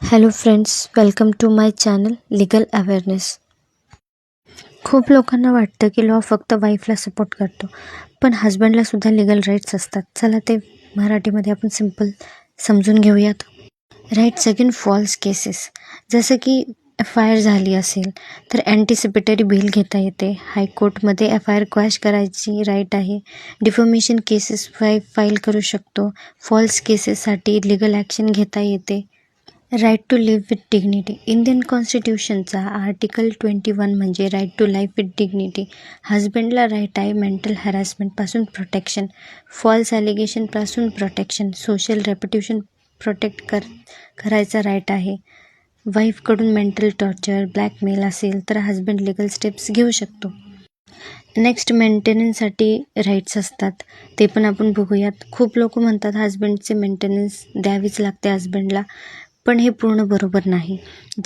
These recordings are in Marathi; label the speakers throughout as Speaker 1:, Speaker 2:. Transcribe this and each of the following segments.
Speaker 1: Hello friends welcome to my channel legal awareness खूप लोकांना वाटतं की लॉ फक्त वाईफला सपोर्ट करतो पण हजबंडलासुद्धा लिगल राईट्स असतात. चला ते मराठीमध्ये आपण सिंपल समजून घेऊयात. राईट्स अगेन फॉल्स केसेस जसं की एफ आय आर झाली असेल तर अँटिसिपेटरी बिल घेता येते. हायकोर्टमध्ये एफ आय आर क्वॅश करायची राईट आहे. डिफॉमेशन केसेस फाय फाईल करू शकतो. फॉल्स केसेससाठी लिगल ॲक्शन घेता येते. Right to live with dignity Indian कॉन्स्टिट्यूशनचा article twenty one म्हणजे right to life with dignity हजबंडला right आहे मेंटल हॅरासमेंटपासून प्रोटेक्शन फॉल्स ॲलिगेशनपासून प्रोटेक्शन सोशल रेप्युटेशन प्रोटेक्ट कर करायचा राईट आहे. वाईफकडून मेंटल टॉर्चर ब्लॅकमेल असेल तर हजबंड लिगल स्टेप्स घेऊ शकतो. नेक्स्ट मेंटेनन्ससाठी राईट्स असतात. ते पण आपण बघूयात. खूप लोक म्हणतात हजबंडचे मेंटेनन्स द्यावीच लागते हजबंडला पण हे पूर्ण बरोबर नाही.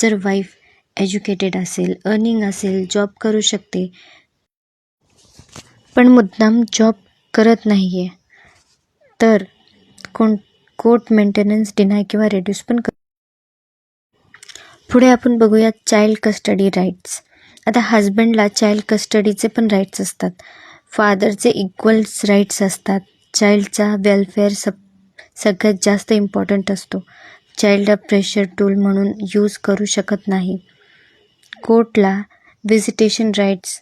Speaker 1: जर वाईफ एज्युकेटेड असेल अर्निंग असेल जॉब करू शकते. पण मुद्दाम जॉब करत नाही आहे तर कोण कोर्ट मेंटेनन्स डिनाय किंवा रेड्यूस पण कर पुढे आपण बघूयात चाइल्ड कस्टडी राईट्स आता हजबंडला चाइल्ड कस्टडीचे पण राईट्स असतात. फादरचे इक्वल्स राईट्स असतात. चाइल्डचा वेलफेअर सब सगळ्यात जास्त इम्पॉर्टंट असतो. चाइल्ड प्रेशर टूल म्हणून यूज करू शकत नाही. कोर्टला व्हिजिटेशन राईट्स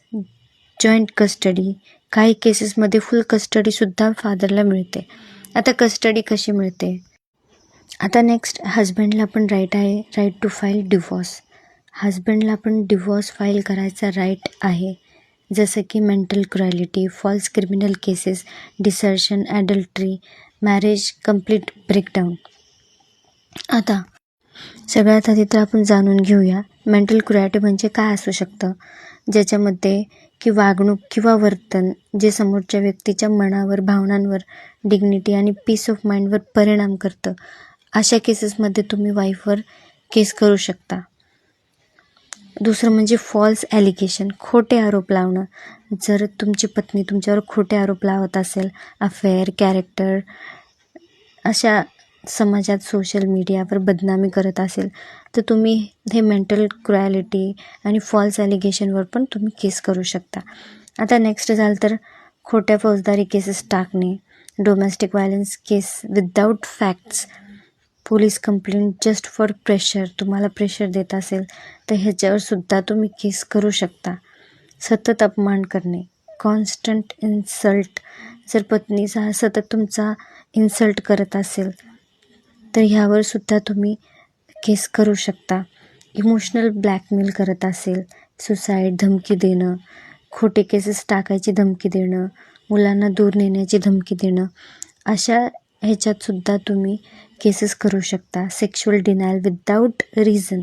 Speaker 1: जॉईंट कस्टडी काही केसेसमध्ये फुल कस्टडीसुद्धा फादरला मिळते. आता कस्टडी कशी मिळते? आता नेक्स्ट हजबंडला पण राईट आहे राईट टू फाईल डिवॉर्स हजबंडला पण डिवॉर्स फाईल करायचा राईट आहे. जसं की mental cruelty false criminal cases desertion adultery marriage complete breakdown आता सगळ्यात आधी तर आपण जाणून घेऊया मेंटल क्रुॲटी म्हणजे काय असू शकतं ज्याच्यामध्ये की वागणूक किंवा वर्तन जे समोरच्या व्यक्तीच्या मनावर भावनांवर डिग्निटी आणि पीस ऑफ माइंडवर परिणाम करतं. अशा केसेसमध्ये तुम्ही वाईफवर केस करू शकता. दुसरं म्हणजे फॉल्स ॲलिगेशन खोटे आरोप लावणं. जर तुमची पत्नी तुमच्यावर खोटे आरोप लावत असेल अफेअर कॅरेक्टर अशा समाजात सोशल मीडियावर बदनामी करत असेल तर तुम्ही हे मेंटल क्रुॲलिटी आणि फॉल्स ॲलिगेशनवर पण तुम्ही केस करू शकता. आता नेक्स्ट झालं तर खोट्या फौजदारी केसेस टाकणे domestic violence case without facts police complaint just for pressure तुम्हाला प्रेशर देत असेल तर ह्याच्यावर सुद्धा तुम्ही केस करू शकता. सतत अपमान करणे कॉन्स्टंट इन्सल्ट जर पत्नीचा सतत तुमचा इन्सल्ट करत असेल तर ह्यावर सुद्धा तुम्ही केस करू शकता. इमोशनल ब्लॅकमेल करत असेल सुसाईड धमकी देणं खोटे केसेस टाकायची धमकी देणं मुलांना दूर नेण्याची धमकी देणं अशा ह्याच्यातसुद्धा तुम्ही केसेस करू शकता. सेक्शुअल डिनायल विदाऊट रिझन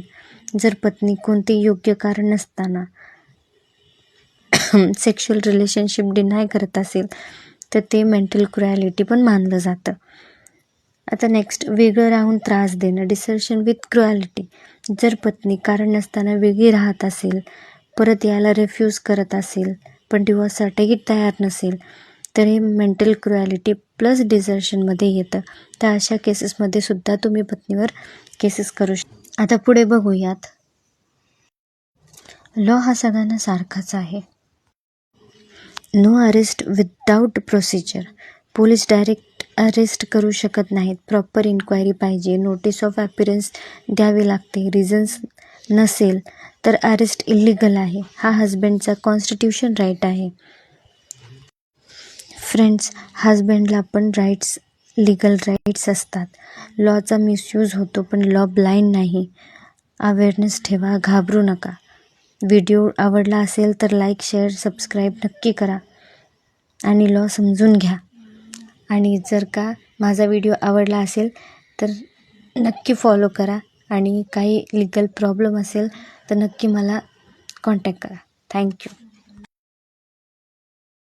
Speaker 1: जर पत्नी कोणते योग्य कारण नसताना सेक्शुअल रिलेशनशिप डिनाय करत असेल तर ते मेंटल क्रुॲलिटी पण मानलं जातं. आता नेक्स्ट वेगळं राहून त्रास देणं डिसर्शन विथ क्रुॲलिटी जर पत्नी कारण नसताना वेगळी राहत असेल परत यायला रेफ्यूज करत असेल पण डिवॉर्ससाठीही तयार नसेल तर हे मेंटल क्रुॲलिटी प्लस डिझर्शनमध्ये येतं. तर अशा केसेसमध्ये सुद्धा तुम्ही पत्नीवर केसेस करू शकता आता पुढे बघूयात. लॉ हा सगळ्यांना सारखाच आहे. No arrest without procedure police direct arrest करू शकत नाहीत. प्रॉपर इन्क्वायरी पाहिजे. नोटीस ऑफ ॲपिरन्स द्यावी लागते. रिझन्स नसेल तर अरेस्ट इलिगल आहे. हा हजबंडचा कॉन्स्टिट्यूशन राईट आहे. फ्रेंड्स हजबंडला पण राईट्स लिगल राईट्स असतात. लॉचा मिसयूज होतो पण लॉ ब्लाइंड नाही. अवेअरनेस ठेवा. घाबरू नका. व्हिडिओ आवडला असेल तर लाईक शेअर सबस्क्राईब नक्की करा. आणि लॉ समजून घ्या. आणि जर का माझा व्हिडिओ आवडला असेल तर नक्की फॉलो करा. आणि काही लिगल प्रॉब्लेम असेल तर नक्की मला कॉन्टॅक्ट करा. थँक्यू